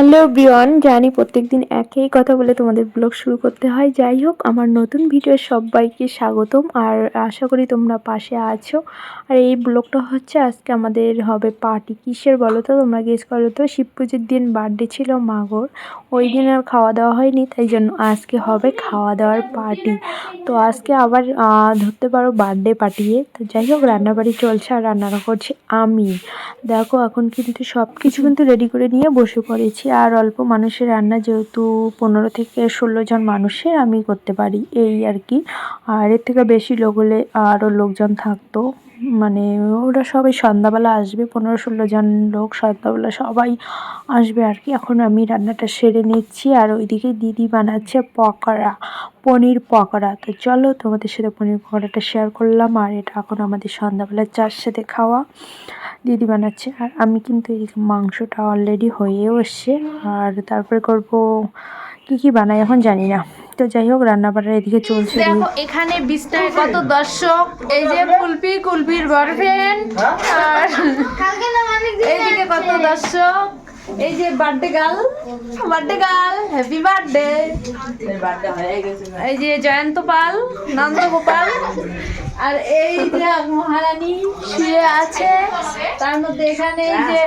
Hello Brian জানি প্রত্যেক দিন একই কথা বলে তোমাদের ব্লগ শুরু করতে হয়। যাই হোক, আমার নতুন ভিডিও সবাইকে স্বাগতম আর আশা করি তোমরা পাশে আছো। আর এই ব্লগটা হচ্ছে আজকে আমাদের হবে পার্টি। কিসের বলো তো? তোমরা গেস করো তো, শিব পুজোর দিন বার্থডে ছিল মাগর। ওই দিন আর খাওয়া দাওয়া হয়নি, তাই জন্য আজকে হবে খাওয়া দাওয়ার পার্টি। তো আজকে আবার ধরতে পারো বার্থডে পার্টিয়ে তো যাই হোক, রান্নাবাড়ি চলছে আর রান্নাটা করছি আমি। দেখো, এখন কিন্তু সব কিছু কিন্তু রেডি করে নিয়ে বসে পড়েছি। আর অল্প মানুষের রান্না যেহেতু পনেরো থেকে ষোলো জন মানুষের, আমি করতে পারি এই আর কি। আর এর থেকে বেশি লোক হলে আরও লোকজন থাকতো। মানে ওরা সবাই সন্ধ্যাবেলা আসবে, পনেরো ষোলো জন লোক সন্ধ্যাবেলা সবাই আসবে আর কি। এখন আমি রান্নাটা সেরে নিচ্ছি আর ওইদিকে দিদি বানাচ্ছে পকোড়া, পনির পকোড়া। তো চলো তোমাদের সাথে পনির পকোড়াটা শেয়ার করলাম আর এটা এখন আমাদের সন্ধ্যাবেলা চার সাথে খাওয়া। দিদি বানাচ্ছে আর আমি কিন্তু এদিকে মাংসটা অলরেডি হয়েও এসছে আর তারপরে করব কি কি বানাই এখন জানি না। তো যাই হোক রান্না বান্নার এদিকে চলছে দেখো, এখানে বিছনায় কত দর্শক। এই যে কুলপি, কুলপির বয়ফ্রেন্ড আর এইদিকে কত দর্শক। এই যে birthday girl birthday girl happy birthday এই যে জয়ন্ত পাল, নন্দ গোপাল। আর এই যে মহারানী শুয়ে আছে। তার মধ্যে এখানে এই যে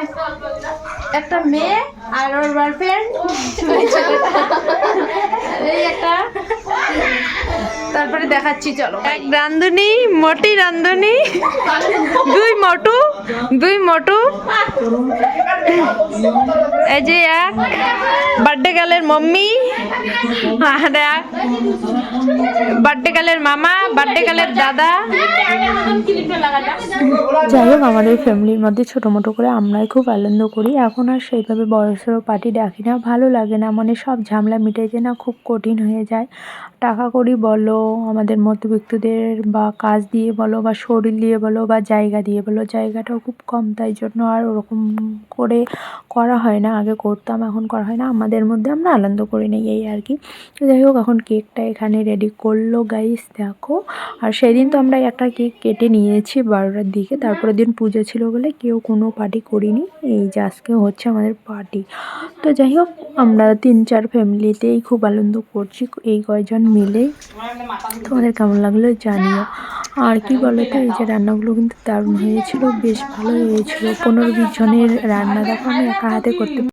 একটা মেয়ে আর ওর বয়ফ্রেন্ড তারপরে দেখাচ্ছি, চলো। এক রান্ধুনি মোটি রান্ধুনি দুই মটু দুই মটু। এই যে এক, বার্থডে গালের মম্মি, আর এক, বার্থডে গালের মামা, বার্থডে গালের দাদা। যাই হোক, আমাদের ফ্যামিলির মধ্যে ছোটো মোটো করে আমরাই খুব আনন্দ করি। এখন আর সেইভাবে বড়সড় পার্টি ডাকি না, ভালো লাগে না মানে সব ঝামেলা মিটাইতে না খুব কঠিন হয়ে যায়। টাকা করি বলো, আমাদের মধ্যবিত্তদের বা কাজ দিয়ে বলো, বা শরীর দিয়ে বলো, বা জায়গা দিয়ে বলো, জায়গাটাও খুব কম, তাই জন্য আর ওরকম করে করা হয় না। আগে করতাম, এখন করা হয় না। আমাদের মধ্যে আমরা আনন্দ করি নিই এই আর কি। যাই হোক, এখন কেকটা এখানে রেডি করল গাইস দেখো। আর সেদিন তো আমরা একটা কেক কেটে নিয়েছি বারোটার দিকে। তারপরের দিন পুজো ছিল বলে কেউ কোনো পার্টি করিনি। এই যে আজকে হচ্ছে আমাদের পার্টি তো যাই হোক, আমরা তিন চার ফ্যামিলিতেই খুব আনন্দ করছি, এই কয়জন মিলে। তোমাদের কেমন লাগল জানিও। আর কি বলো তো এই যে রান্নাগুলো কিন্তু দারুণ হয়েছিল, বেশ ভালো হয়েছিল। পনেরো বিশ জনের রান্না দেখো, আমি একা হাতে করতে